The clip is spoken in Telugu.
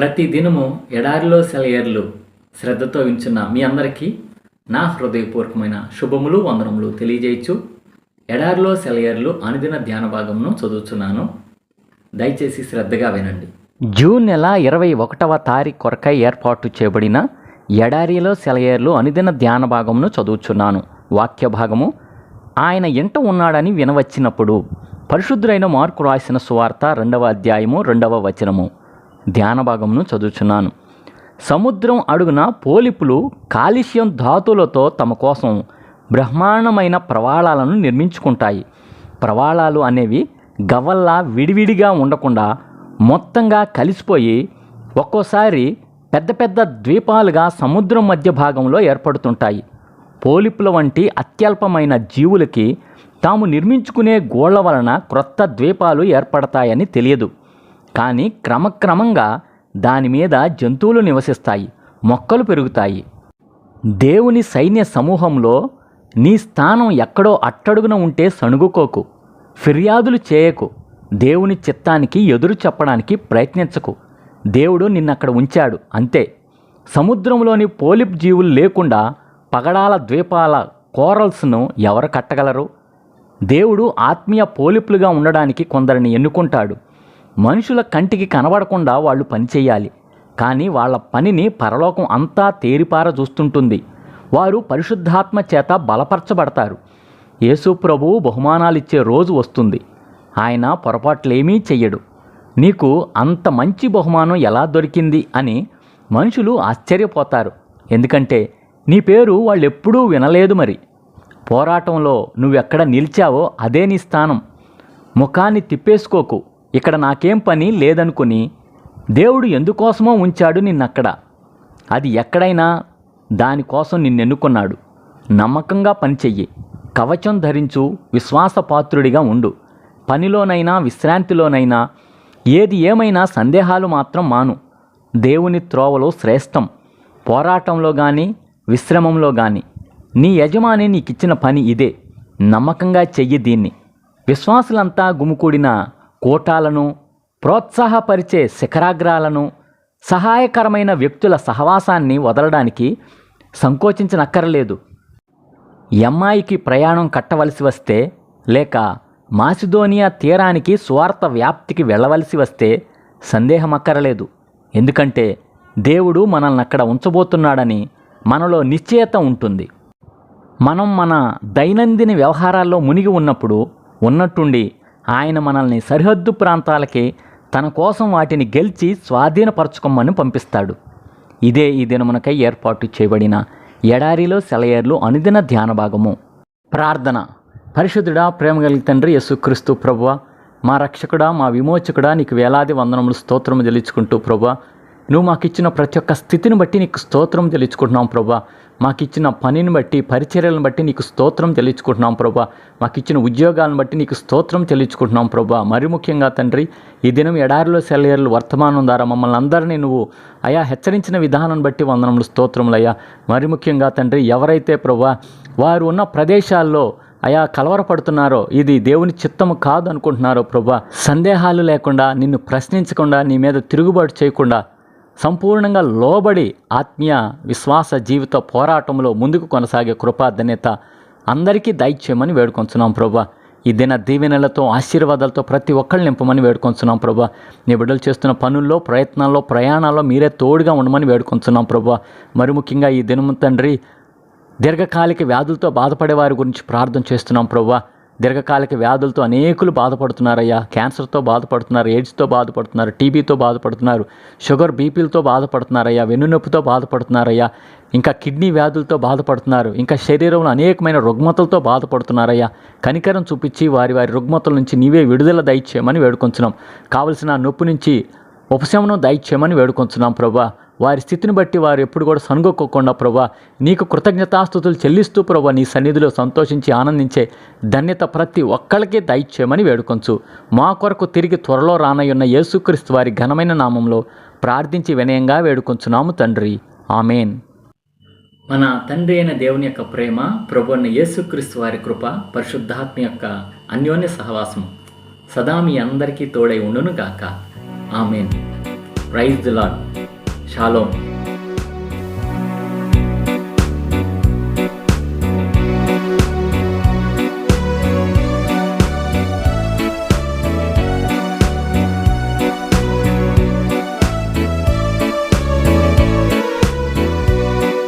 ప్రతి దినము ఎడారిలో సెలయర్లు శ్రద్ధతో వించున్న మీ అందరికీ నా హృదయపూర్వకమైన శుభములు వందనములు తెలియజేయచ్చు. ఎడారిలో సెలయర్లు అనుదిన ధ్యాన భాగమును చదువుతున్నాను దయచేసి శ్రద్ధగా వినండి. జూన్ నెల ఇరవై ఒకటవ తారీఖు కొరకై ఏర్పాటు చేయబడిన ఎడారిలో సెలయేర్లు అనుదిన ధ్యాన భాగమును చదువుచున్నాను. వాక్య భాగము ఆయన ఇంట ఉన్నాడని వినవచ్చినప్పుడు పరిశుద్ధులైన మార్కు రాసిన సువార్త రెండవ అధ్యాయము రెండవ వచనము. ధ్యాన భాగమును చదువుచున్నాను. సముద్రం అడుగున పోలిపులు కాలుష్యం ధాతులతో తమ కోసం బ్రహ్మాండమైన ప్రవాళాలను నిర్మించుకుంటాయి. ప్రవాళాలు అనేవి గవల్లా విడివిడిగా ఉండకుండా మొత్తంగా కలిసిపోయి ఒక్కోసారి పెద్ద పెద్ద ద్వీపాలుగా సముద్రం మధ్య భాగంలో ఏర్పడుతుంటాయి. పోలిపుల వంటి అత్యల్పమైన జీవులకి తాము నిర్మించుకునే గోళ్ళ వలన క్రొత్త ద్వీపాలు ఏర్పడతాయని తెలియదు. కానీ క్రమక్రమంగా దాని మీద జంతువులు నివసిస్తాయి మొక్కలు పెరుగుతాయి. దేవుని సైన్య సమూహంలో నీ స్థానం ఎక్కడో అట్టడుగున ఉంటే సణుగుకోకు ఫిర్యాదులు చేయకు దేవుని చిత్తానికి ఎదురు చెప్పడానికి ప్రయత్నించకు. దేవుడు నిన్నక్కడ ఉంచాడు అంతే. సముద్రంలోని పోలిప్ జీవులు లేకుండా పగడాల ద్వీపాల కోరల్స్ను ఎవరు కట్టగలరు? దేవుడు ఆత్మీయ పోలిపులుగా ఉండడానికి కొందరిని ఎన్నుకుంటాడు. మనుషుల కంటికి కనబడకుండా వాళ్ళు పనిచేయాలి కానీ వాళ్ళ పనిని పరలోకం అంతా తేరిపార చూస్తుంటుంది. వారు పరిశుద్ధాత్మ చేత బలపరచబడతారు. యేసు ప్రభువు బహుమానాలిచ్చే రోజు వస్తుంది. ఆయన పొరపాట్లేమీ చెయ్యడు. నీకు అంత మంచి బహుమానం ఎలా దొరికింది అని మనుషులు ఆశ్చర్యపోతారు. ఎందుకంటే నీ పేరు వాళ్ళు ఎప్పుడూ వినలేదు మరి. పోరాటంలో నువ్వెక్కడ నిలిచావో అదే నీ స్థానం. ముఖాన్ని తిప్పేసుకోకు. ఇక్కడ నాకేం పని లేదనుకుని దేవుడు ఎందుకోసమో ఉంచాడు నిన్నక్కడ. అది ఎక్కడైనా దానికోసం నిన్నెన్నుకున్నాడు. నమ్మకంగా పనిచెయ్యి కవచం ధరించు విశ్వాసపాత్రుడిగా ఉండు. పనిలోనైనా విశ్రాంతిలోనైనా ఏది ఏమైనా సందేహాలు మాత్రం మాను. దేవుని త్రోవలో శ్రేష్టం. పోరాటంలో కానీ విశ్రమంలో కానీ నీ యజమాని నీకిచ్చిన పని ఇదే. నమ్మకంగా చెయ్యి దీన్ని. విశ్వాసులంతా గుమికూడిన కూటాలను ప్రోత్సాహపరిచే శిఖరాగ్రాలను సహాయకరమైన వ్యక్తుల సహవాసాన్ని వదలడానికి సంకోచించనక్కరలేదు. ఎమ్మాయికి ప్రయాణం కట్టవలసి వస్తే లేక మాసిదోనియా తీరానికి స్వార్థ వ్యాప్తికి వెళ్ళవలసి వస్తే సందేహమక్కరలేదు. ఎందుకంటే దేవుడు మనల్ని అక్కడ ఉంచబోతున్నాడని మనలో నిశ్చయత ఉంటుంది. మనం మన దైనందిన వ్యవహారాల్లో మునిగి ఉన్నప్పుడు ఉన్నట్టుండి ఆయన మనల్ని సరిహద్దు ప్రాంతాలకి తన కోసం వాటిని గెలిచి స్వాధీనపరచుకోమని పంపిస్తాడు. ఇదే ఈ దినమునకై ఏర్పాటు చేయబడిన ఎడారిలో సెలయేర్లు అనుదిన ధ్యాన భాగము. ప్రార్థన. పరిశుద్ధుడా ప్రేమ కలిగి తండ్రి యేసుక్రీస్తు ప్రభువ మా రక్షకుడా మా విమోచకుడా నీకు వేలాది వందనములు స్తోత్రము చెల్లించుకుంటూ ప్రభువ నువ్వు మాకు ఇచ్చిన ప్రతి ఒక్క స్థితిని బట్టి నీకు స్తోత్రం తెలుసుకుంటున్నాం ప్రభా. మాకు ఇచ్చిన పనిని బట్టి పరిచర్యలను బట్టి నీకు స్తోత్రం తెలుసుకుంటున్నాం ప్రభా. మాకు ఇచ్చిన ఉద్యోగాలను బట్టి నీకు స్తోత్రం తెలుసుకుంటున్నాం ప్రభా. మరి ముఖ్యంగా తండ్రి ఈ దినం ఎడారిలో సెలయర్లు వర్తమానం ద్వారా మమ్మల్ని అందరినీ నువ్వు అయా హెచ్చరించిన విధానం బట్టి వందనములు స్తోత్రములయ్యా మరి ముఖ్యంగా తండ్రి ఎవరైతే ప్రభా వారు ఉన్న ప్రదేశాల్లో అయా కలవరపడుతున్నారో ఇది దేవుని చిత్తము కాదు అనుకుంటున్నారో ప్రభా సందేహాలు లేకుండా నిన్ను ప్రశ్నించకుండా నీ మీద తిరుగుబాటు చేయకుండా సంపూర్ణంగా లోబడి ఆత్మీయ విశ్వాస జీవిత పోరాటంలో ముందుకు కొనసాగే కృపాధన్యత అందరికీ దయచేయమని వేడుకొంచున్నాం ప్రభా. ఈ దిన దీవెనలతో ఆశీర్వాదాలతో ప్రతి ఒక్కళ్ళు నింపమని వేడుకొంచున్నాం ప్రభా. నీ బిడ్డలు చేస్తున్న పనుల్లో ప్రయత్నాల్లో ప్రయాణాల్లో మీరే తోడుగా ఉండమని వేడుకొంచున్నాం ప్రభా. మరి ముఖ్యంగా ఈ దినము తండ్రి దీర్ఘకాలిక వ్యాధులతో బాధపడే వారి గురించి ప్రార్థన చేస్తున్నాం ప్రభా. దీర్ఘకాలిక వ్యాధులతో అనేకులు బాధపడుతున్నారయ్యా. క్యాన్సర్తో బాధపడుతున్నారు ఎయిడ్స్తో బాధపడుతున్నారు టీబీతో బాధపడుతున్నారు షుగర్ బీపీలతో బాధపడుతున్నారయ్యా వెన్నునొప్పితో బాధపడుతున్నారయ్యా ఇంకా కిడ్నీ వ్యాధులతో బాధపడుతున్నారు ఇంకా శరీరంలో అనేకమైన రుగ్మతలతో బాధపడుతున్నారయ్యా. కనికరం చూపించి వారి వారి రుగ్మతల నుంచి నీవే విడుదల దయచేయమని వేడుకొంచున్నాం. కావలసిన నొప్పి నుంచి ఉపశమనం దయచేయమని వేడుకొంచున్నాం ప్రభా. వారి స్థితిని బట్టి వారు ఎప్పుడు కూడా సనుగొక్కకుండా ప్రభా నీకు కృతజ్ఞతాస్థుతులు చెల్లిస్తూ ప్రభా నీ సన్నిధిలో సంతోషించి ఆనందించే ధన్యత ప్రతి ఒక్కళ్ళకే దయచేయమని వేడుకొంచు. మా కొరకు తిరిగి త్వరలో రానయ్యున్న యేసుక్రీస్తు వారి ఘనమైన నామంలో ప్రార్థించి వినయంగా వేడుకొంచున్నాము తండ్రి. ఆమెన్. మన తండ్రి అయిన దేవుని యొక్క ప్రేమ ప్రభున్న యేసుక్రీస్తు వారి కృప పరిశుద్ధాత్మ యొక్క అన్యోన్య సహవాసం సదా మీ అందరికీ తోడై ఉండును గాక amen. Praise the lord shalom.